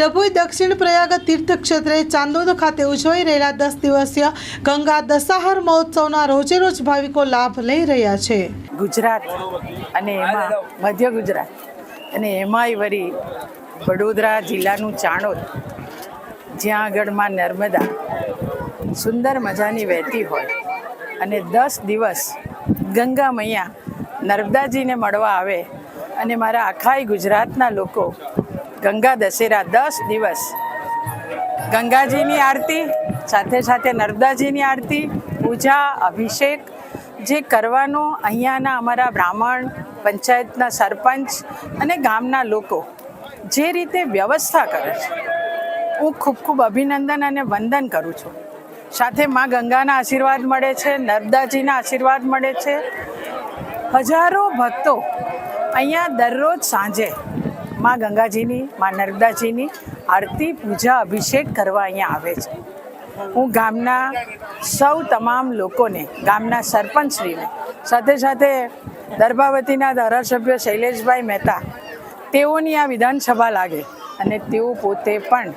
ડભોઈ દક્ષિણ પ્રયાગ તીર્થક્ષેત્રે ચાંદોદ ખાતે ઉજવાઈ રહેલા દસ દિવસીય ગંગા દશાહર મહોત્સવના રોજે રોજ ભાવિકો લાભ લઈ રહ્યા છે. ગુજરાત અને એમાં મધ્ય ગુજરાત અને એમાંય વળી વડોદરા જિલ્લાનું ચાણોદ, જ્યાં આગળમાં નર્મદા, સુંદર મજાની વહેતી હોય અને દસ દિવસ ગંગા મૈયા નર્મદાજીને મળવા આવે અને મારા આખાય ગુજરાતના લોકો ગંગા દશેરા દસ દિવસ. ગંગાજીની આરતી, સાથે સાથે નર્મદાજીની આરતી, પૂજા, અભિષેક જે કરવાનો અહીંયાના અમારા બ્રાહ્મણ, પંચાયતના સરપંચ અને ગામના લોકો જે રીતે વ્યવસ્થા કરે છે. હું ખૂબ ખૂબ અભિનંદન અને વંદન કરું છું. સાથે માં ગંગાના આશીર્વાદ મળે છે, નર્મદાજીના આશીર્વાદ મળે છે. હજારો ભક્તો અહીંયા દરરોજ સાંજે માં ગંગાજીની, માં નર્મદાજીની આરતી, પૂજા, અભિષેક કરવા અહીંયા આવે છે. હું ગામના સૌ તમામ લોકોને, ગામના સરપંચશ્રીને, સાથે સાથે દર્ભાવતીના ધારાસભ્ય શૈલેષભાઈ મહેતા, તેઓની આ વિધાનસભા લાગે અને તેઓ પોતે પણ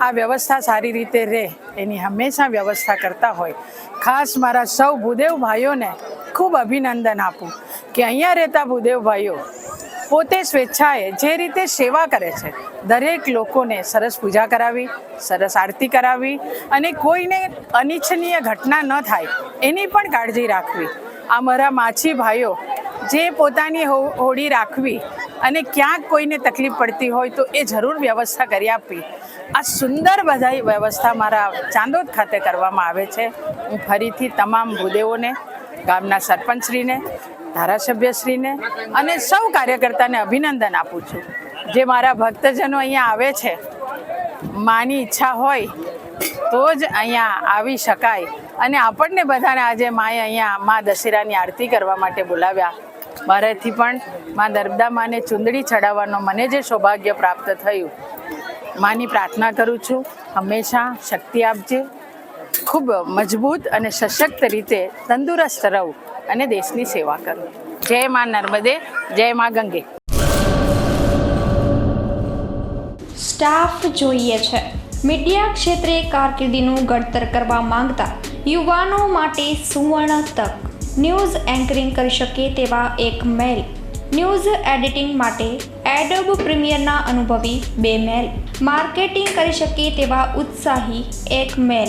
આ વ્યવસ્થા સારી રીતે રહે એની હંમેશા વ્યવસ્થા કરતા હોય. ખાસ મારા સૌ ભૂદેવ ભાઈઓને ખૂબ અભિનંદન આપું કે અહીંયા રહેતા ભૂદેવ ભાઈઓ પોતે સ્વેચ્છાએ જે રીતે સેવા કરે છે, દરેક લોકોને સરસ પૂજા કરાવી, સરસ આરતી કરાવી અને કોઈને અનિચ્છનીય ઘટના ન થાય, એની પણ કાળજી રાખવી. આ મારા માછી ભાઈઓ, જે પોતાની હોડી રાખવી અને ક્યાંક કોઈને તકલીફ પડતી હોય તો એ જરૂર વ્યવસ્થા કરી આપવી. આ સુંદર બધાઈ વ્યવસ્થા મારા ચાંદોદ ખાતે કરવામાં આવે છે. હું ફરીથી તમામ ભૂદેવોને, ગામના સરપંચશ્રીને ધારાસભ્યશ્રીને અને સૌ કાર્યકર્તાને અભિનંદન આપું છું. જે મારા ભક્તજનો અહીંયા આવે છે, માની ઈચ્છા હોય તો જ અહીંયા આવી શકાય. અને આપણને બધાને આજે માએ અહીંયા મા દશેરાની આરતી કરવા માટે બોલાવ્યા. મારાથી પણ મા નર્મદા માને ચુંદડી ચડાવવાનો મને જે સૌભાગ્ય પ્રાપ્ત થયું, માની પ્રાર્થના કરું છું. હંમેશા શક્તિ આપજે. ખૂબ મજબૂત અને સશક્ત રીતે તંદુરસ્ત રહું અને દેશની સેવા કરું. જય મા નર્મદે, જય મા ગંગે. સ્ટાફ જોઈએ છે. મીડિયા ક્ષેત્રે કારકિર્દીનું ઘડતર કરવા માંગતા યુવાનો માટે સુવર્ણ તક. ન્યૂઝ એન્કરિંગ કરી શકે તેવા એક મેલ. ન્યૂઝ એડિટિંગ માટે એડોબ પ્રીમિયરના અનુભવી બે મેલ. માર્કેટિંગ કરી શકે તેવા ઉત્સાહી એક મેલ.